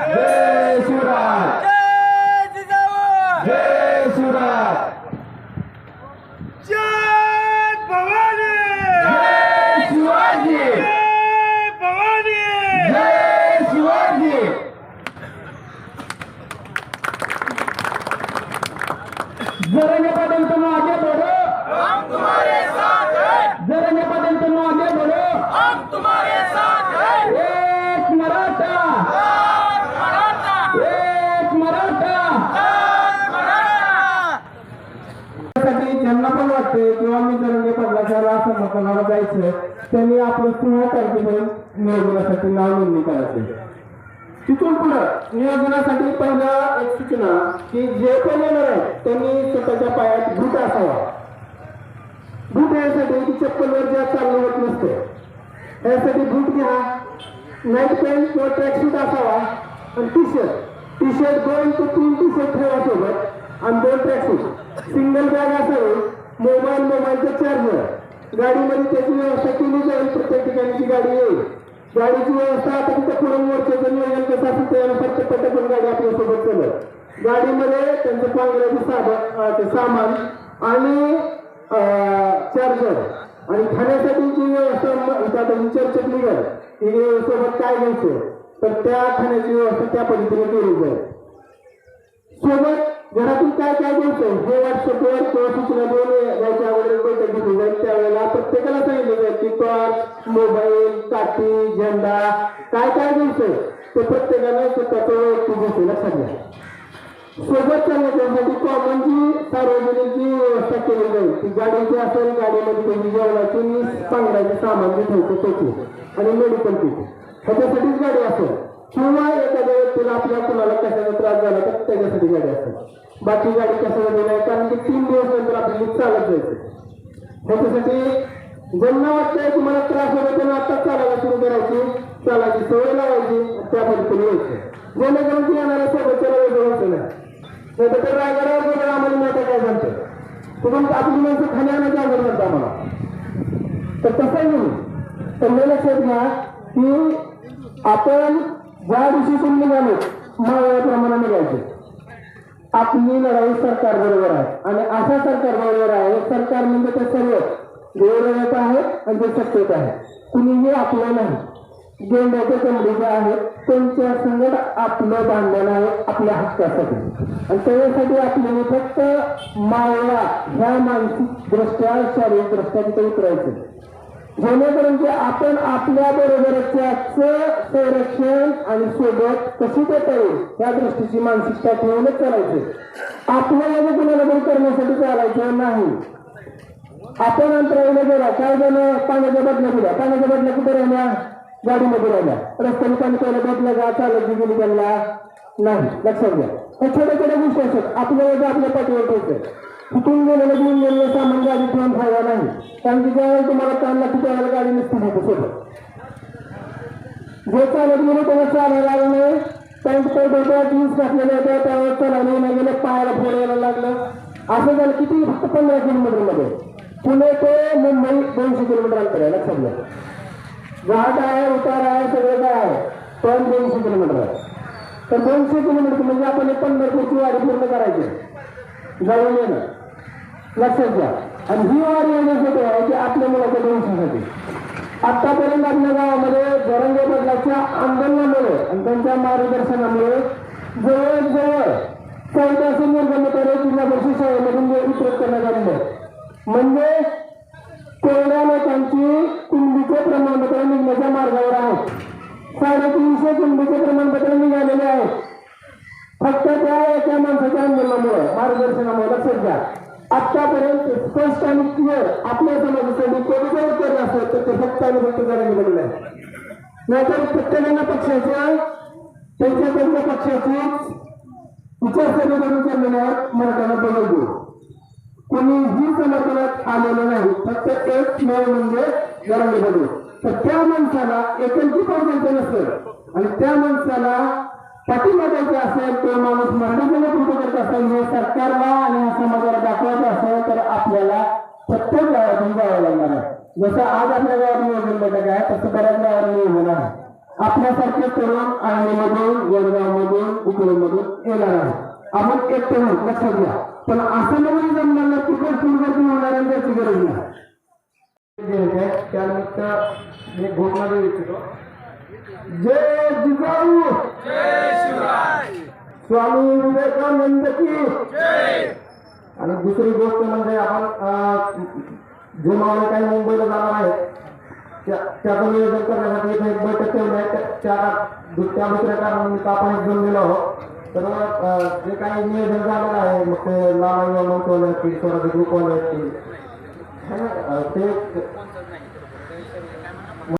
जय शिवराय जय शिवराय जय भवानी जय शिवाजी जय भवानी जय शिवाजी जरंगे पाटील तुम आगे बढ़ो हम तुम्हारे साथ हैं जरंगे पाटील तुम आगे बढ़ो हम तुम्हारे साथ हैं एक मराठा जय मराठा एक मराठा जय मराठा त्यांना पण वाटते किंवा मी जरंगे पाटलाच्या रासमतनाला जायचं त्यांनी आपलं सोळा तारखेपर्यंत नियोजनासाठी नाव नोंदणी करायची. तिथून पुढं नियोजनासाठी पहिला एक सूचना की जे पण येणार आहे त्यांनी स्वतःच्या पायात भूत असावा. भूत यासाठी की चप्पलवर ज्या चालू होत नसते यासाठी भूत घ्या. नाईट पॅन्ट किंवा ट्रॅकसूट असावा. आणि टी शर्ट टी शर्ट दोन ते तीन टी शर्ट ठेवा सोबत. आणि दोन ट्रॅक सिंगल बॅग असावी मोबाईल मोबाईलचा चार्जर गाडीमध्ये त्याची व्यवस्था केली जाईल प्रत्येक ठिकाणीची गाडी येईल. गाडीची व्यवस्था आता तिथं पुढे मोर्चाचं नियोजन कसं असेल त्यानुसार ते पटकन गाडी आपल्यासोबत चलत गाडीमध्ये त्यांचं पांघराचं साधन सामान आणि चार्जर आणि खाण्यासाठी जी व्यवस्था इथं आता चर्चेत निघाल की सोबत काय घ्यायचं? तर त्या खाण्याची व्यवस्था त्या पद्धतीने केली जाईल. सोबत घरातून काय काय बोलतो? हे व्हॉट्सअपवर किंवा सूचना देऊन जायच्या अगोदर बैठक घेतली जाईल. त्यावेळेला प्रत्येकाला सांगितलं जाईल की टॉर्च मोबाईल काठी झेंडा काय काय घ्यायचं ते प्रत्येकानं स्वतःचं वैयक्तिक घेतलं लक्षात सोबत चालण्यासाठी कॉमन जी सार्वजनिक जी व्यवस्था केली जाईल ती गाडीची असेल गाडीमध्ये त्यांची जेवणाची आणि सामान जे ठेवतो त्याची आणि मेडिकल किट ह्याच्यासाठीच गाडी असेल. किंवा एखाद्या व्यक्तीला आपल्या कुणाला कशाचा त्रास झाला तर त्याच्यासाठी गाडी असते बाकी गाडी कशासाठी नाही? कारण की तीन दिवस नंतर आपल्याला चालत जायचं. त्याच्यासाठी ज्यांना वाटतंय तुम्हाला त्रास होतो त्यांना आता चालायला सुरू करायची. चालायची सवय लावायची. त्या पद्धतीने यायचं. जेणेकरून ती येणाऱ्या सोबतच्या वेगळं नाही. तर रायगडावर गेलं आम्हाला माहिती काय म्हणतं तुम्ही आपली माणसं खाली आणायचं अवघड आम्हाला. तर तसं नाही. तर मला लक्षात घ्या की आपण ज्या दिवशी तुम्ही निघालो मावळ्याप्रमाणे निघायचे. आपली लढाई सरकार बरोबर आहे. आणि असा सरकार बरोबर आहे सरकार म्हणजे ते सर्व. गौरवत आहे आणि ते सत्तेत आहे. कुणीही आपलं नाही. गेंड्याचे कंबडीचे आहेत त्यांच्या संगत आपलं बांधण आहे आपल्या हक्कासाठी. आणि त्याच्यासाठी आपल्याला फक्त मावळा ह्या मानसिक दृष्ट्या शारीरिक दृष्ट्या तिथे उतरायचं. जेणेकरून म्हणजे की आपण आपल्या बरोबरच्याच संरक्षण आणि सोबत कशी देता येईल या दृष्टीची मानसिकता ठेवूनच चालायचे. आपल्याला कुणाला पण करण्यासाठी चालायचं नाही. आपण अंतरावलं गेला काय झालं पाण्याच्या बदल्या दिल्या पाण्याच्या बदल्या कुठे राहिल्या? गाडीमध्ये राहिल्या. रस्त्याने पाणी प्यायला बदल्या जा चालत गेली त्यांना. नाही. लक्षात घ्या. हे छोट्या छोट्या गोष्टी असतात. आपल्याला आपल्या पाठीवर ठेवतोय तिथून गेलेलं घेऊन गेलेलं सामान गाडी ठेवून फायदा नाही. कारण की ज्यावेळेला तुम्हाला ताण लागतो त्यावेळेला गाडी नसते होतं सोबत. जे चालत गेलो त्याला चालायला लागलं नाही. पॅन्ट पेट होत्या जीन्स घातलेल्या होत्या त्यावेळेस चालायला नाही गेलं पायाला फोडायला लागलं. असं झालं किती फक्त पंधरा किलोमीटरमध्ये पुणे ते मुंबई दोनशे किलोमीटर अंतर आहे लक्षात घ्या. घाट आहे उतार आहे सगळं काय आहे. पण दोनशे किलोमीटर आहे. तर दोनशे किलोमीटर म्हणजे आपण एक पंढरपूरची वारी पूर्ण करायची. जाऊन येणं. लक्षात घ्या. आणि ही वारी येण्यासाठी आहे की आपल्या मुलाच्या भविष्यासाठी. आतापर्यंत आपल्या गावामध्ये जरंगे बदलाच्या आंदोलनामुळे आणि त्यांच्या मार्गदर्शनामुळे जवळजवळ चौदाशे निर्गमितारे जिल्हा परिषद शाळेमधून वितरित करण्यात आलेलं म्हणजे तेवढ्या लोकांची कुंडीचे प्रमाणपत्र निघण्याच्या मार्गावर आहेत साडेतीनशे कुंडीचे प्रमाणपत्र निघालेले आहेत. फक्त त्या एका माणसाच्या आंदोलनामुळे मार्गदर्शनामुळे. लक्षात घ्या. आतापर्यंत स्पष्ट आणि क्लिअर आपल्या समाजासाठी कोणी जर उत्तर असेल तर ते फक्त आणि फक्त करायला गेलेलं नाहीतर प्रत्येकांना पक्षाच्या त्यांच्या त्यांच्या पक्षाची विचारसरणी करून चाललेल्यावर मराठ्याला बदलतो देऊ कोणीही समर्थनात आलेलं नाही फक्त एक मेळ म्हणजे गरम बदल तर त्या माणसाला एकुलती पण नसेल आणि त्या माणसाला पाठिंबा द्यायचा असेल तो माणूस मराठीचं नेतृत्व करत असेल हे सरकारला आणि या समाजाला दाखवायचं असेल तर आपल्याला प्रत्येक गावातून जावं लागणार आहे. जसं आज आपल्या गावात नियोजन बैठक आहे तसं बऱ्याच गावात नियोजन आहे. आपल्यासारखे तरुण आळणीमधून वडगावमधून उकळीमधून येणार आहे. आपण एक तरुण लक्षात घ्या. पण असं नाही जमणार नाही की भरपूर गर्दी होणार आणि त्याची गरज नाही. त्यानिमित्त मी घोषणा देऊ इच्छितो. जय जिजाऊ! जय शिवराय! स्वामी विवेकानंद की। आणि दुसरी गोष्ट म्हणजे आपण जे मावळे काही मुंबईला जाणार आहेत त्या- त्याचं नियोजन करण्यासाठी इथे एक बैठक ठेवली आहे. त्या- त्या दुसऱ्या कारणानिमित्त आपण एक जमलेलो आहोत. तर जे काही नियोजन झालेलं आहे मग ते लामांना मंचवाले असतील स्वराज्य ग्रुपवाले असतील. है ना? अं, ते